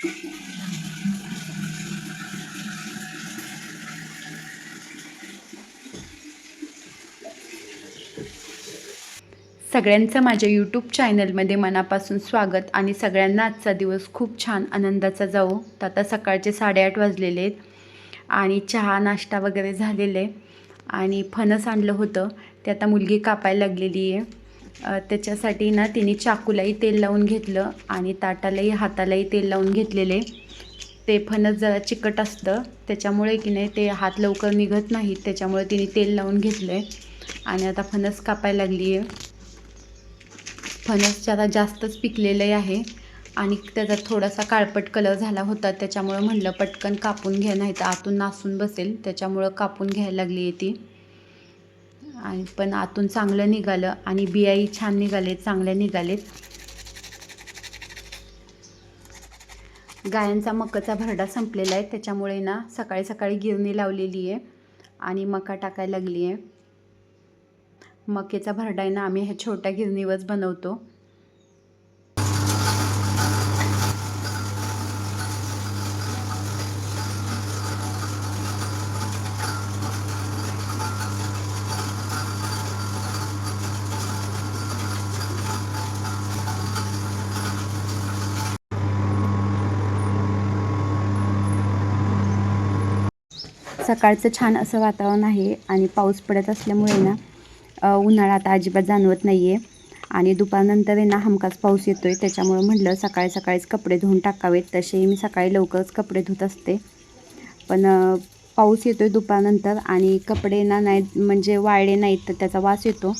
सगळ्यांचं माझ्या यूट्यूब चॅनलमध्ये मनापासून स्वागत आणि सगळ्यांना आजचा दिवस खूप छान आनंदाचा जाऊ तर आता सकाळचे साडेआठ वाजलेले आहेत आणि चहा नाश्ता वगैरे झालेले आहे आणि फणस आणलं होतं. ते आता मुलगी कापायला लागलेली आहे. त्याच्यासाठी ना तिने चाकूलाही तेल लावून घेतलं आणि ताटालाही हातालाही तेल लावून घेतलेले. ते फणस जरा चिकट असतं त्याच्यामुळे की नाही ते हात लवकर निघत नाहीत त्याच्यामुळे तिने तेल लावून घेतलं आहे आणि आता फणस कापायला लागली आहे फणस जरा जास्तच पिकलेलंही आहे आणि त्याचा थोडासा काळपट कलर झाला होता त्याच्यामुळं म्हणलं पटकन कापून घ्या नाही तर आतून नासून बसेल त्याच्यामुळं कापून घ्यायला लागली आहे ती. आणि पण आतून चांगलं निघालं आणि बियाही छान निघालेत चांगल्या निघालेत. गायांचा मकाचा भरडा संपलेला आहे त्याच्यामुळे ना सकाळी सकाळी गिरणी लावलेली आहे आणि मका टाकायला लागली आहे मकेचा भरडा आहे ना आम्ही ह्या छोट्या गिरणीवरच बनवतो. सकाळचं छान असं वातावरण आहे आणि पाऊस पडत असल्यामुळे ना उन्हाळा आता अजिबात जाणवत नाही आहे आणि दुपारनंतर आहे ना हमखास पाऊस येतो आहे त्याच्यामुळं म्हटलं सकाळी सकाळीच कपडे धुवून टाकावेत. तसेही मी सकाळी लवकरच कपडे धुत असते. पण पाऊस येतो आहे दुपारनंतर आणि कपडे ना नाही म्हणजे वाळले नाहीत तर त्याचा वास येतो.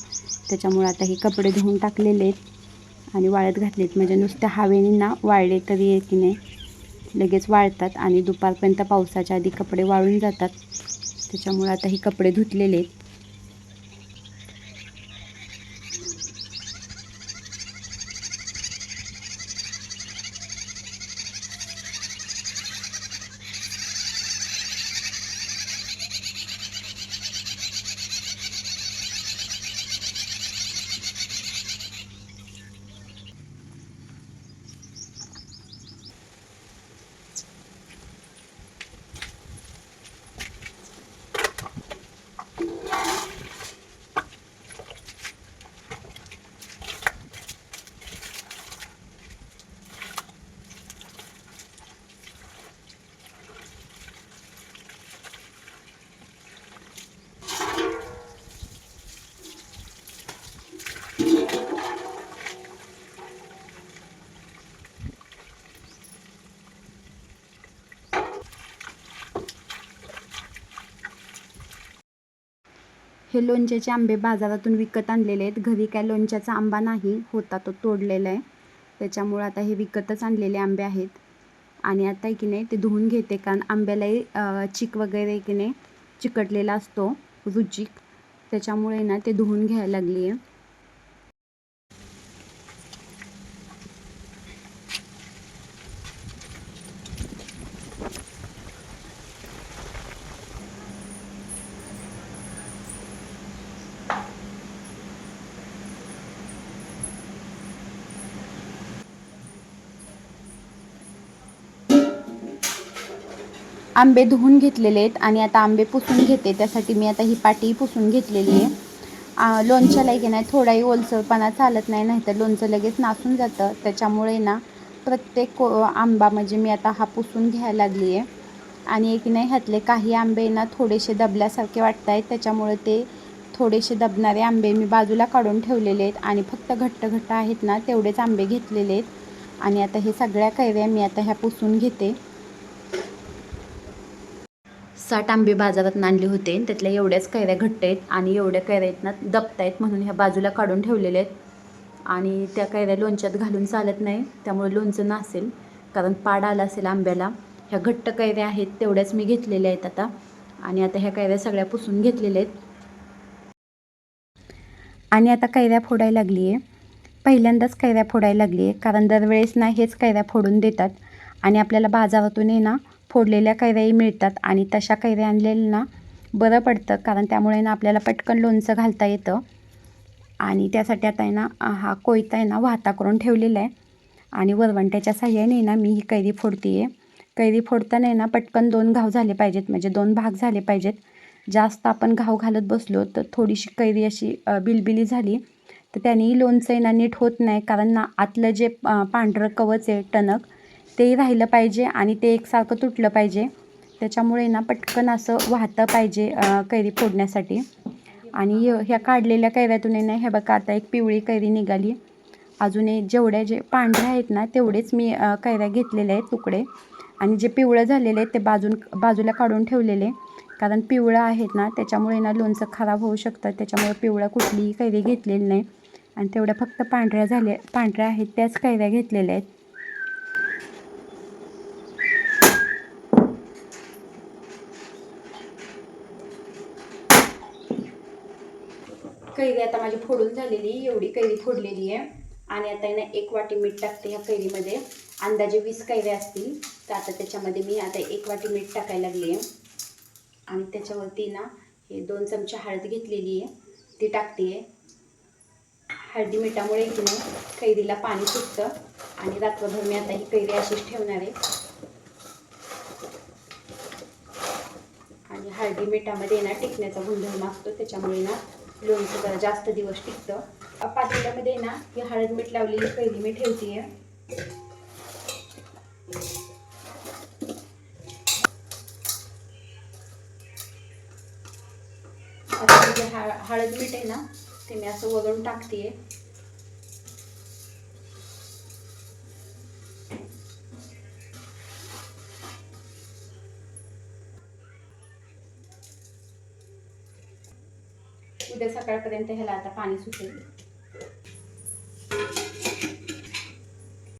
त्याच्यामुळं आता हे कपडे धुवून टाकलेले आहेत आणि वाळत घातलेत. म्हणजे नुसत्या हवेने ना वाळले तरी आहे की नाही. लगेच वाळतात आणि दुपारपर्यंत पावसाच्या आधी कपडे वाळून जातात. त्याच्यामुळे आता हे कपडे धुतलेले आहेत. हे लोणच्याचे आंबे बाजारातून विकत आणलेले आहेत. घरी काय लोणच्याचा आंबा नाही होता तो तोडलेला आहे. त्याच्यामुळं आता हे विकतच आणलेले आंबे आहेत. आणि आता की नाही ते धुवून घेते कारण आंब्यालाही चिक वगैरे की नाही चिकटलेला असतो रुचिक. त्याच्यामुळे ना ते धुवून घ्यायला लागली आहे. आंबे धुवून घेतलेले आहेत आणि आता आंबे पुसून घेते. त्यासाठी मी आता ही पाटी पुसून घेतलेली आहे. लोणच्याला की नाही थोडाही ओलसरपणा चालत नाही नाहीतर लोणचं लगेच नासून जातं. त्याच्यामुळे ना प्रत्येक को आंबा म्हणजे मी आता हा पुसून घ्यायला लागली आहे. आणि एक नाही ह्यातले काही आंबे ना थोडेसे दबल्यासारखे वाटत आहेत. त्याच्यामुळे ते थोडेसे दबणारे आंबे मी बाजूला काढून ठेवलेले आहेत. आणि फक्त घट्ट घट्ट आहेत ना तेवढेच आंबे घेतलेले आहेत. आणि आता हे सगळ्या कैऱ्या मी आता ह्या पुसून घेते. साठ आंबे बाजारात आणले होते. त्यातल्या एवढ्याच कैऱ्या घट्ट आहेत आणि एवढ्या कैऱ्या आहेत ना दबत आहेत म्हणून ह्या बाजूला काढून ठेवलेल्या आहेत. आणि त्या कैऱ्या लोणच्यात घालून चालत नाही. त्यामुळे लोणचं नसेल. कारण पाड आला असेल आंब्याला. ह्या घट्ट कैऱ्या आहेत तेवढ्याच मी घेतलेल्या आहेत आता. आणि आता ह्या कैऱ्या सगळ्या पुसून घेतलेल्या आहेत. आणि आता कैऱ्या फोडायला लागली आहे. पहिल्यांदाच कैऱ्या फोडायला लागली आहे. कारण दरवेळेस ना हेच कैऱ्या फोडून देतात. आणि आपल्याला बाजारातून आहे ना फोडलेल्या कैऱ्याही मिळतात आणि तशा कैऱ्या आणलेल्या ना बरं पडतं कारण त्यामुळे ना आपल्याला पटकन लोणचं घालता येतं. आणि त्यासाठी आता आहे ना हा कोयता आहे ना वाहता करून ठेवलेला आहे. आणि वरवंट्याच्या साह्याने ना मी ही कैरी फोडते आहे कैरी फोडताना आहे ना पटकन दोन घाव झाले पाहिजेत म्हणजे दोन भाग झाले पाहिजेत. जास्त आपण घाव घालत बसलो तर थोडीशी कैरी अशी बिलबिली झाली तर त्यानेही लोणचं आहे ना नीट होत नाही कारण ना आतलं जे पांढरं कवच आहे टणक तेही राहिलं पाहिजे आणि ते एकसारखं तुटलं पाहिजे. त्याच्यामुळे ना पटकन असं वाहतं पाहिजे कैरी फोडण्यासाठी. आणि ह्या काढलेल्या कैऱ्यातून ना हे बघा आता एक पिवळी कैरी निघाली. अजून एक जेवढ्या जे पांढऱ्या आहेत ना तेवढेच मी कैऱ्या घेतलेल्या आहेत तुकडे. आणि जे पिवळं झालेले आहेत ते बाजून बाजूला काढून ठेवलेले. कारण पिवळं आहेत ना त्याच्यामुळे ना लोणचं खराब होऊ शकतं. त्याच्यामुळे पिवळं कुठलीही कैरी घेतलेली नाही. आणि तेवढ्या फक्त पांढऱ्या झाल्या पांढऱ्या आहेत त्याच कैऱ्या घेतलेल्या आहेत. कैरी आता माझी फोडून झालेली एवढी कैरी फोडलेली आहे. आणि आता आहे ना एक वाटी मीठ टाकते ह्या कैरीमध्ये. अंदाजे वीस कैऱ्या असतील. तर आता त्याच्यामध्ये मी आता एक वाटी मीठ टाकायला लागली आहे. आणि त्याच्यावरती ना हे दोन चमचे हळद घेतलेली आहे. ती टाकते आहे. हळदी मिठामुळे की नाही कैरीला पाणी सुटतं. आणि रात्रभर मी आता ही कैरी अशीच ठेवणार आहे. आणि हळदी मिठामध्ये ना टिकण्याचा गुणधर्म असतो त्याच्यामुळे ना लोणचं जरा जास्त दिवस टिकतं. पातेल्यामध्ये ना ही हळद मीठ लावलेली पहिली मी ठेवते जे हळ हळद मीठ आहे ना ते मी असं वगळून टाकते उद्या सकाळपर्यंत ह्याला आता पाणी सुटेल.